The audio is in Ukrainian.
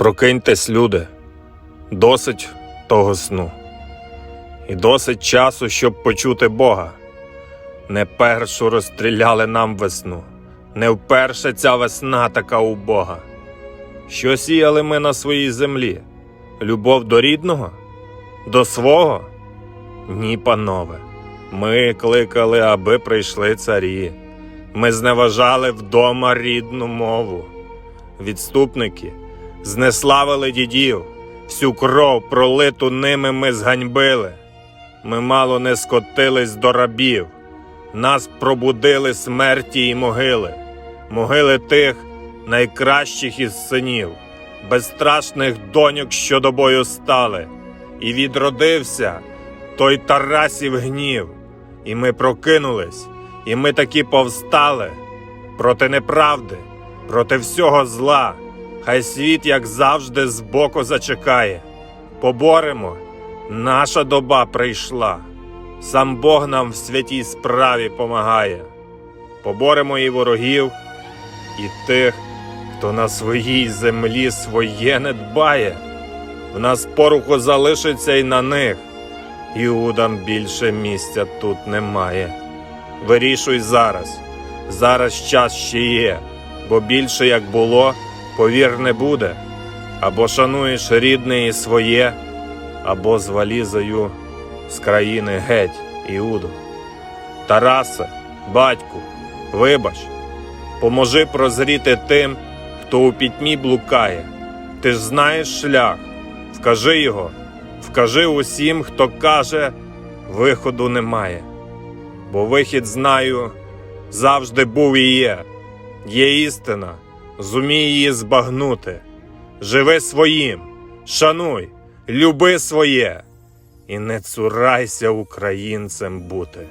Прокиньтесь, люди, досить того сну, і досить часу, щоб почути Бога. Не першу розстріляли нам весну, не вперше ця весна така убога. Що сіяли ми на своїй землі? Любов до рідного? До свого? Ні, панове. Ми кликали, аби прийшли царі. Ми зневажали вдома рідну мову. Відступники знеславили дідів, всю кров пролиту ними ми зганьбили. Ми мало не скотились до рабів, нас пробудили смерті й могили, могили тих найкращих із синів, безстрашних доньок, що до бою стали, і відродився той Тарасів гнів, і ми прокинулись, і ми таки повстали. Проти неправди, проти всього зла. Хай світ, як завжди, збоку зачекає. Поборемо, наша доба прийшла. Сам Бог нам в святій справі помагає. Поборемо і ворогів, і тих, хто на своїй землі своє не дбає. В нас поруху залишиться й на них. Іудам більше місця тут немає. Вирішуй зараз, зараз час ще є, бо більше як було, повір не буде. Або шануєш рідне і своє, або з валізою з країни геть, Іуду. Тарасе, батьку, вибач, поможи прозріти тим, хто у пітьмі блукає. Ти ж знаєш шлях, вкажи його, вкажи усім, хто каже, виходу немає. Бо вихід знаю, завжди був і є. Є істина, зумій її збагнути. Живи своїм, шануй, люби своє, і не цурайся українцем бути.